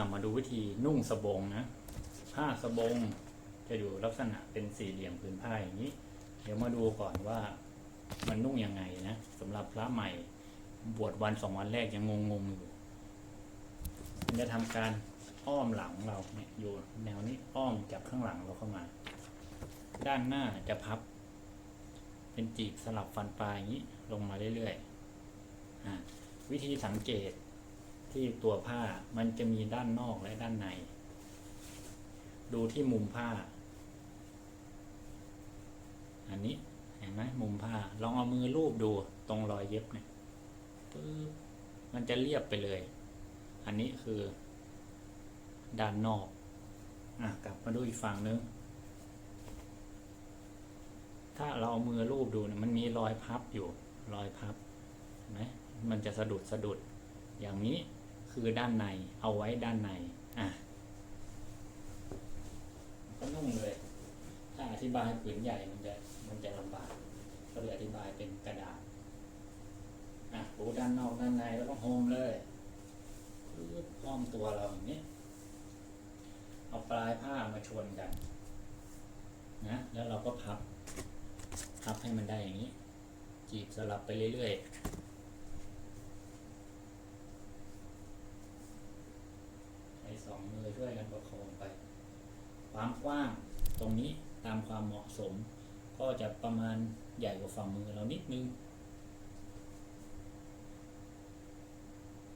ามาดูวิธีนุ่งสบงนะ ผ้าสบงจะอยู่ลักษณะเป็นสี่เหลี่ยมผืนผ้าอย่างนี้ เดี๋ยวมาดูก่อนว่ามันนุ่งยังไงนะสำหรับพระใหม่บวชวันสองวันแรกยังงงๆอยู่มันจะทำการอ้อมหลังเราเนี่ยอยู่แนวนี้อ้อมจากข้างหลังเราเข้ามา ด้านหน้าจะพับ เป็นจีบสลับฟันปลายอย่างนี้ลงมาเรื่อยๆอวิธีสังเกต ที่ตัวผ้ามันจะมีด้านนอกและด้านใน ดูที่มุมผ้า อันนี้เห็นไหมมุมผ้า ลองเอามือลูบดูตรงรอยเย็บเนี่ยปึ๊บมันจะเรียบไปเลย อันนี้คือ ด้านนอก อะกลับมาดูอีกฝั่งนึง ถ้าเราเอามือลูบดูเนี่ยมันมีรอยพับอยู่ รอยพับเห็นไหมมันจะสะดุดสะดุดอย่างนี้ คือด้านในเอาไว้ด้านในอะก็นุ่งเลย ถ้าอธิบายผืนใหญ่มันจะมันจะลำบากก็เลยอธิบายเป็นกระดาษอะปูด้านนอกด้านในแล้วก็โฮมเลยปึ๊บอ้อมตัวเราอย่างนี้เอาปลายผ้ามาชนกันนะแล้วเราก็พับพับให้มันได้อย่างนี้จีบสลับไปเรื่อยๆใช้สองมือ ช่วยกันประคองไป ความกว้างตรงนี้ตามความเหมาะสม ก็จะประมาณใหญ่กว่าฝ่ามือเรานิดนึง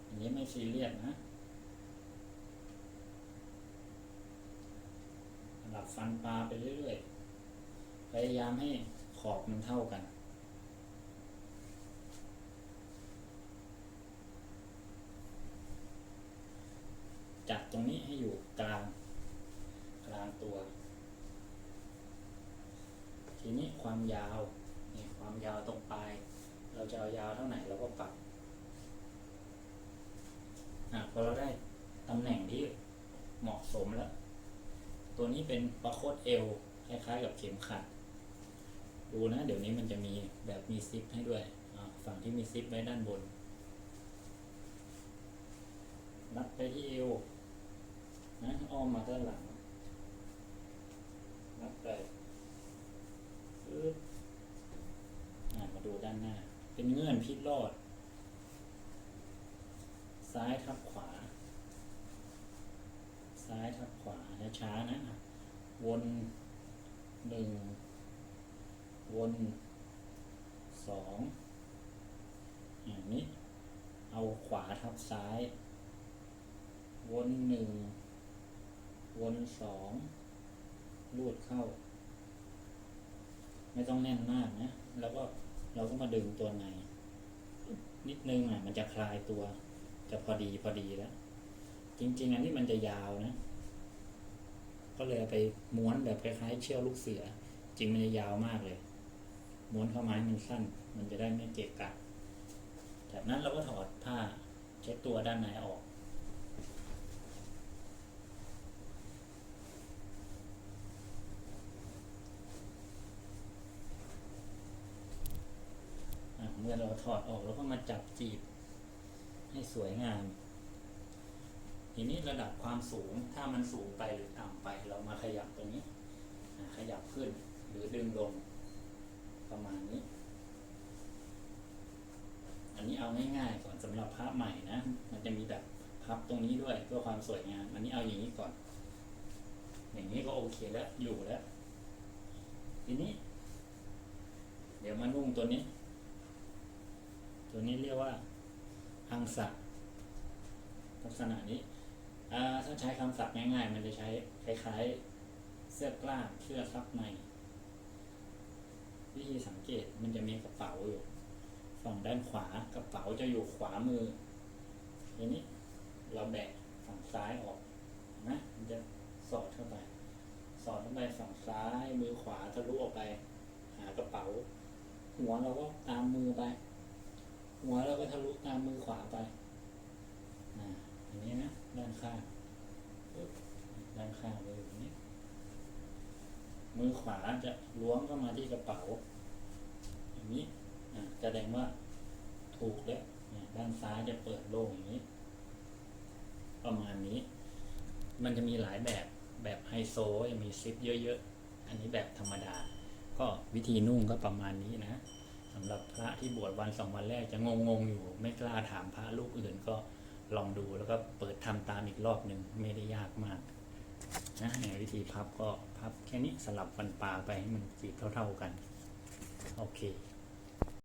อันนี้ไม่ซีเรียสนะหลับฟันปลาไปเรื่อยๆ พยายามให้ขอบมันเท่ากัน ตรงนี้ให้อยู่กลาง กลางตัว ทีนี้ความยาวนี่ความยาวตรงปลาย เราจะเอายาวเท่าไหร่เราก็ปรับอะพอเราได้ตำแหน่งที่เหมาะสมแล้ว ตัวนี้เป็นประโคดเอวคล้ายๆ กับเข็มขัด ดูนะ เดี๋ยวนี้มันจะมีแบบมีซิปให้ด้วยอะฝั่งที่มีซิปไว้ด้านบนรัดไปที่เอว นะอ้อมมาด้านหลังรัดไปปึ๊บอะมาดูด้านหน้า เป็นเงื่อนพิษรอด ซ้ายทับขวา ซ้ายทับขวา ช้าๆนะอะวนหนึ่ง วนสองอย่างนี้ เอาขวาทับซ้าย วนหนึ่ง วนสองลูดเข้า ไม่ต้องแน่นมากนะ แล้วก็เราก็มาดึงตัวในนิดนึงอะมันจะคลายตัว จะพอดีพอดีแล้ว จริง ๆ อันนี้มันจะยาวนะ ก็เลยไปม้วนแบบคล้ายๆเชือกลูกเสือ จริงมันจะยาวมากเลย ม้วนเข้าไม้มันสั้น มันจะได้ไม่เกะกะจากนั้นเราก็ถอดผ้าเช็ดตัวด้านในออก อะเมื่อเรา ถอดออกแล้วก็มาจับจีบ ให้สวยงาม ทีนี้ระดับความสูงถ้ามันสูงไปหรือต่ำไป เรามาขยับตรงนี้ ขยับขึ้นหรือดึงลง ประมาณนี้ อันนี้เอาง่ายๆก่อนสำหรับพระใหม่นะ มันจะมีแบบพับตรงนี้ด้วยเพื่อความสวยงาม อันนี้เอาอย่างนี้ก่อน อย่างนี้ก็โอเคแล้วอยู่แล้ว ทีนี้ เดี๋ยวมานุ่งตัวนี้ ตัวนี้เรียกว่าอังสะลักษณะนี้ถ้าใช้คำศัพท์ง่ายๆ มันจะใช้คล้ายๆ เสื้อกล้ามเสื้อซับใน วิธีสังเกตมันจะมีกระเป๋าอยู่ฝั่งด้านขวากระเป๋าจะอยู่ขวามือทีนี้เราแบะฝั่งซ้ายออกนะมันจะสอดเข้าไป สอดเข้าไปฝั่งซ้ายมือขวาทะลุออกไป หากระเป๋า หัวเราก็ตามมือไป หัวเราก็ทะลุตามมือขวาไปอ่าอย่างนี้นะ ด้านข้างด้านข้างเลยอย่างนี้ มือขวาจะล้วงเข้ามาที่กระเป๋า อย่างนี้แสดงว่าถูกแล้วด้านซ้ายจะเปิดโล่งอย่างนี้ ประมาณนี้ มันจะมีหลายแบบแบบไฮโซจะมีซิปเยอะๆ อันนี้แบบธรรมดา ก็วิธีนุ่งก็ประมาณนี้นะ สำหรับพระที่บวชวันสองวันแรกจะงงๆอยู่ ไม่กล้าถามพระรูปอื่นก็ลองดูแล้วก็เปิดทำตามอีกรอบหนึ่งไม่ได้ยากมากนะเนี่ยวิธีพับก็พับแค่นี้สลับฟันปลาไปให้มันจีบเท่า ๆกัน โอเค